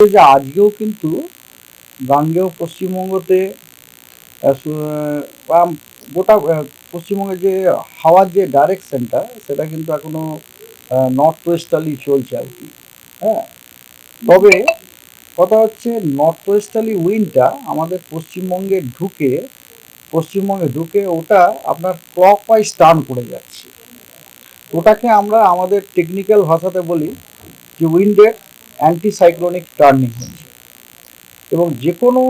যে আজকেও কিন্তু গাঙ্গেয় পশ্চিমবঙ্গতে গোটা আহ, পশ্চিমবঙ্গে যে হাওয়ার যে ডাইরেকশনটা সেটা কিন্তু এখনও নর্থ ওয়েস্টালি চলছে আর কি হ্যাঁ? তবে কথা হচ্ছে নর্থ ওয়েস্টার্লি উইন্ডটা আমাদের পশ্চিমবঙ্গে ঢুকে পশ্চিমবঙ্গে ঢুকে ওটা আপনার ক্লক ওয়াইজ টার্ন করে যাচ্ছে। ওটাকে আমরা আমাদের টেকনিক্যাল ভাষাতে বলি যে উইন্ডের অ্যান্টিসাইক্লোনিক টার্নিং হচ্ছে। এবং যে কোনো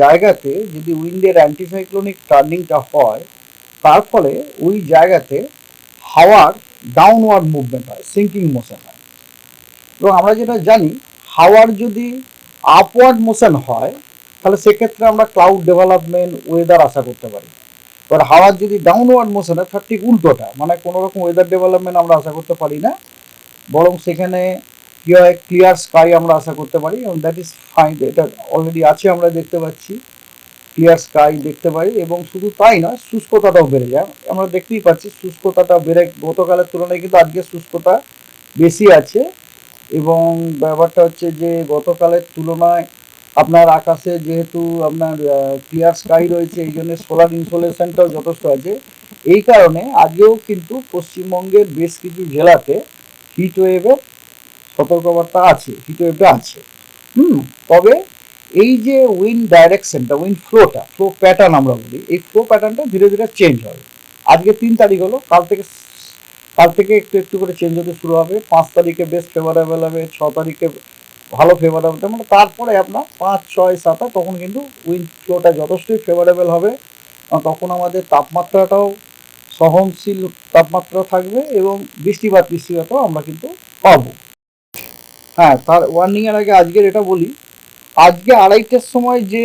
জায়গাতে যদি উইন্ডের অ্যান্টিসাইক্লোনিক টার্নিংটা হয়, তার ফলে ওই জায়গাতে হাওয়ার ডাউনওয়ার্ড মুভমেন্ট হয় সিঙ্কিং মোশন হয়। এবং আমরা যেটা জানি, হাওয়ার যদি আপওয়ার্ড মোশন হয়, তাহলে সেক্ষেত্রে আমরা ক্লাউড ডেভেলপমেন্ট ওয়েদার আশা করতে পারি। এবার হাওয়ার যদি ডাউনওয়ার্ড মোশন হয়, তার ঠিক উল্টোটা মানে কোনো রকম ওয়েদার ডেভেলপমেন্ট আমরা আশা করতে পারি না। বরং সেখানে কি হয় ক্লিয়ার স্কাই আমরা আশা করতে পারি এবং দ্যাট ইজ ফাইন এটা অলরেডি আছে, আমরা দেখতে পাচ্ছি। ক্লিয়ার স্কাই দেখতে পাই এবং শুধু তাই নয়, শুষ্কতাটাও বেড়ে যায়। আমরা দেখতেই পাচ্ছি, শুষ্কতাটা বেড়ে, গতকালের তুলনায় কিন্তু আজকে শুষ্কতা বেশি আছে। এবং ব্যাপারটা হচ্ছে যে, গতকালের তুলনায় আপনার আকাশে যেহেতু আপনার ক্লিয়ার স্কাই রয়েছে, এই জন্য সোলার ইনসোলেশনটাও যথেষ্ট আছে। এই কারণে আজকেও কিন্তু পশ্চিমবঙ্গের বেশ কিছু জেলাতে হিট ওয়েভের সতর্কবার্তা আছে হিট ওয়েভটা আছে। হুম, তবে এই যে উইন্ড ডাইরেকশনটা উইন্ড ফ্লোটা ফ্লো প্যাটার্ন আমরা বলি, এই ফ্লো প্যাটার্নটা ধীরে ধীরে চেঞ্জ হবে। আজকে তিন তারিখ হলো, কাল থেকে কাল থেকে একটু একটু করে চেঞ্জ হতে শুরু হবে। পাঁচ তারিখে বেশ ফেভারেবল হবে, ছ তারিখে ভালো ফেভারেবল মানে তারপরে আপনার পাঁচ, ছয়, সাত তখন কিন্তু উইন্ড ফ্লোটা যথেষ্টই ফেভারেবল হবে। তখন আমাদের তাপমাত্রাটাও সহনশীল তাপমাত্রা থাকবে এবং বৃষ্টিপাত, বৃষ্টিপাতও আমরা কিন্তু পাবো। হ্যাঁ তার ওয়ার্নিং এর আগে আজকের এটা বলি, আজকে আড়াইটের সময় যে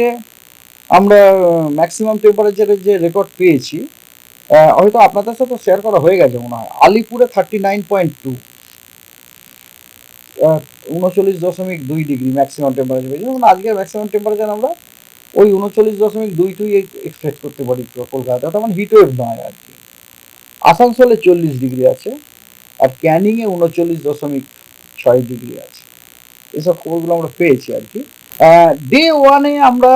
আমরা ম্যাক্সিমাম টেম্পারেচারের যে রেকর্ড পেয়েছি হয়তো আপনাদের সাথে শেয়ার করা হয়ে গেছে মনে হয়। আলিপুরে থার্টি নাইন পয়েন্ট টু উনচল্লিশ দশমিক দুই ডিগ্রি ম্যাক্সিমাম টেম্পারেচার পেয়েছি। এবং আজকের ম্যাক্সিমাম টেম্পারেচার আমরা ওই উনচল্লিশ দশমিক দুই টুই এক্সপেক্ট করতে পারি কলকাতাতে। তেমন হিট ওয়েভ নয় আর কি। আসানসোলে চল্লিশ ডিগ্রি আছে, আর ক্যানিংয়ে উনচল্লিশ দশমিক ছয় ডিগ্রি আছে। এসব খবরগুলো আমরা পেয়েছি আর কি। ডে ওয়ানে আমরা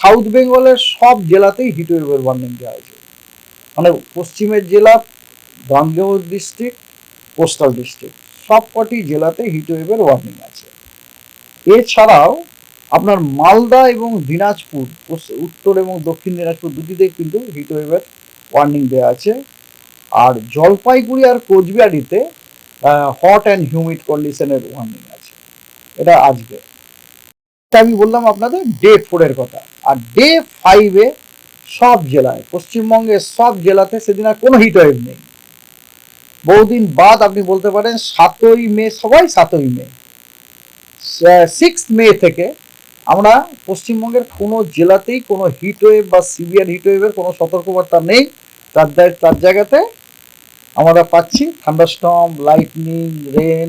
সাউথ বেঙ্গলের সব জেলাতেই হিট ওয়েভের ওয়ার্নিং দেওয়া হয়েছে। মানে পশ্চিমের জেলা গাঙ্গেয় ডিস্ট্রিক্ট কোস্টাল ডিস্ট্রিক্ট সব কটি জেলাতে হিট ওয়েভের ওয়ার্নিং আছে। এছাড়াও আপনার মালদা এবং দিনাজপুর উত্তর এবং দক্ষিণ দিনাজপুর দুটিতেই কিন্তু হিট ওয়েভের ওয়ার্নিং দেওয়া আছে। আর জলপাইগুড়ি আর কোচবিহারিতে হট অ্যান্ড হিউমিড কন্ডিশনের ওয়ার্নিং আছে। এটা তা আমি বললাম আপনাদের ডে ফোরের কথা। আর ডে ফাইভে সব জেলায় পশ্চিমবঙ্গের সব জেলাতে সেদিন আর কোনো হিট ওয়েভ নেই। বহুদিন বাদ আপনি বলতে পারেন সাতই মে, সবাই সাতই মে। সিক্স মে থেকে আমরা পশ্চিমবঙ্গের কোনো জেলাতেই কোনো হিট ওয়েভ বা সিভিয়ার হিট ওয়েভের কোনো সতর্কবার্তা নেই। তার তার জায়গাতে আমরা পাচ্ছি thunderstorm lightning rain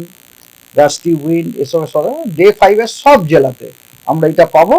gusty wind এসব সব ডে ফাইভের সব জেলাতে আমরা এটা পাবো।